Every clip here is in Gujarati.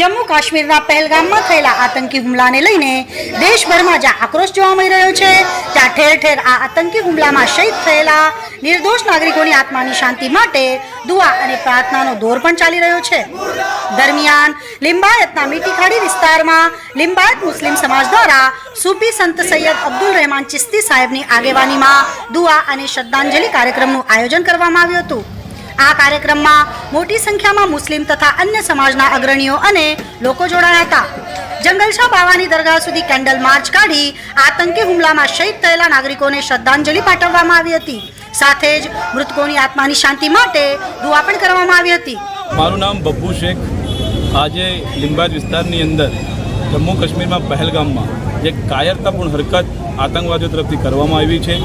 જમ્મુ કાશ્મીરના પહેલગામમાં થયેલા આતંકી હુમલાને લઈને દેશભરમાં જ્યાં આક્રોશ જોવા મળી રહ્યો છે, ત્યાં ઠેર ઠેર આ આતંકી હુમલામાં શહીદ થયેલા નિર્દોષ નાગરિકોની આત્માની શાંતિ માટે દુઆ અને પ્રાર્થનાનો દોર પણ ચાલી રહ્યો છે. દરમિયાન લિંબાયતના મીઠીખાડી વિસ્તારમાં લિંબાયત મુસ્લિમ સમાજ દ્વારા સૂફી સંત સૈયદ અબ્દુલ રહેમાન ચિસ્તી સાહેબની આગેવાનીમાં દુઆ અને શ્રદ્ધાંજલિ કાર્યક્રમનું આયોજન કરવામાં આવ્યું હતું. આ કાર્યક્રમમાં મોટી સંખ્યામાં મુસ્લિમ તથા અન્ય સમાજના અગ્રણીઓ અને લોકો જોડાયા હતા. જંગલશાહ બાવાની દરગાહ સુધી કેન્ડલ માર્ચ કાઢી આતંકી હુમલામાં શહીદ થયેલા નાગરિકોને શ્રદ્ધાંજલિ પાઠવવામાં આવી હતી. સાથે જ મૃતકોની આત્માની શાંતિ માટે દુઆ પણ કરવામાં આવી હતી. મારું નામ બબ્બુ શેખ. આજે લિંબાયત વિસ્તારની અંદર જમ્મુ કાશ્મીરમાં પહેલગામમાં જે કાયરતાપૂર્ણ હરકત આતંકવાદીઓ તરફથી કરવામાં આવી છે,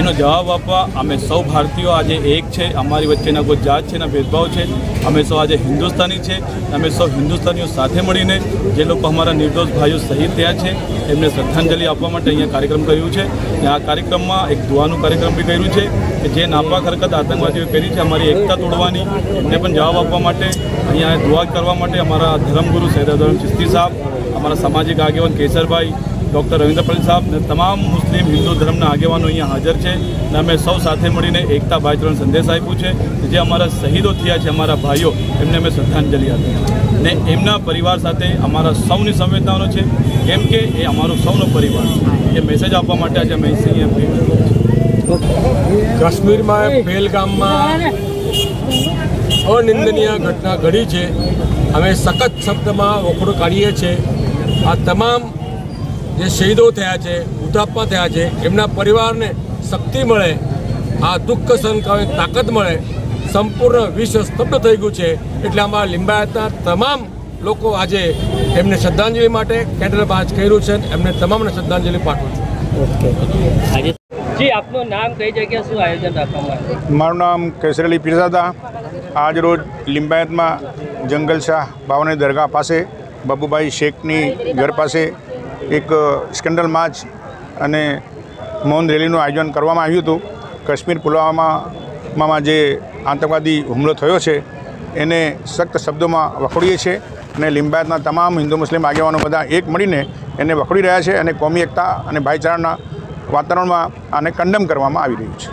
એનો જવાબ આપવા અમે સૌ ભારતીયો આજે એક છે, અમારી વચ્ચેના કોઈ જાત છે ના ભેદભાવ છે. અમે સૌ આજે હિન્દુસ્તાની છે, અમે સૌ હિન્દુસ્તાનીઓ સાથે મળીને જે લોકો અમારા નિર્દોષ ભાઈઓ શહીદ થયા છે, એમને શ્રદ્ધાંજલિ આપવા માટે અહીંયા કાર્યક્રમ કર્યું છે. અને આ કાર્યક્રમમાં એક દુઆનું કાર્યક્રમ બી કર્યું છે કે જે નાપાક હરકત આતંકવાદીઓ કરી છે, અમારી એકતા તોડવાની. એમને પણ જવાબ આપવા માટે અહીંયા દુઆ કરવા માટે અમારા ધર્મગુરુ સૈયદ ચિસ્તી સાહેબ, અમારા સામાજિક આગેવાન કેસરભાઈ ડૉક્ટર રવિન્દ્ર પટેલ સાહેબ અને તમામ મુસ્લિમ હિન્દુ ધર્મના આગેવાનો અહીંયા હાજર છે અને અમે સૌ સાથે મળીને એકતા ભાઈચારાનો સંદેશ આપ્યું છે જે અમારા શહીદો થયા છે, અમારા ભાઈઓ, એમને અમે શ્રદ્ધાંજલિ આપી ને એમના પરિવાર સાથે અમારા સૌની સંવેદનાઓ છે, કેમ કે એ અમારો સૌનો પરિવાર એ મેસેજ આપવા માટે આજે અમે અહીંયા કાશ્મીરમાં પહેલગામમાં અનિંદનીય ઘટના ઘડી છે. અમે સખત શબ્દમાં વખોડો કાઢીએ છીએ. આ તમામ જે શહીદો થયા છે હુતાત્મા થયા છે એમના પરિવારને શક્તિ મળે આ દુઃખ સહન કરવાની તાકાત મળે સંપૂર્ણ વિશ્વ સ્તબ્ધ થઈ ગયું છે. એટલે અમારા લિંબાયતના તમામ લોકો આજે એમને શ્રદ્ધાંજલિ માટે કેન્ડલ માર્ચ કર્યું છે એમને તમામને શ્રદ્ધાંજલિ પાઠવું છું. જી આપનું નામ કઈ જગ્યા શું આયોજન રાખવામાં મારું નામ કેસરેલી પીરઝાદા આજ રોજ લિંબાયતમાં જંગલશાહ ભાવની દરગાહ પાસે બાબુભાઈ શેખની ઘર પાસે એક સ્કેન્ડલ માર્ચ અને મૌન રેલીનું આયોજન કરવામાં આવ્યું હતું. કાશ્મીર પુલવામામાં જે આતંકવાદી હુમલો થયો છે, એને સખ્ત શબ્દોમાં વખોડીએ છીએ અને લિંબાયતના તમામ હિન્દુ મુસ્લિમ આગેવાનો બધા એક મળીને એને વખોડી રહ્યા છે અને કોમી એકતા અને ભાઈચારાના વાતાવરણમાં આને કંડમ કરવામાં આવી રહ્યું છે.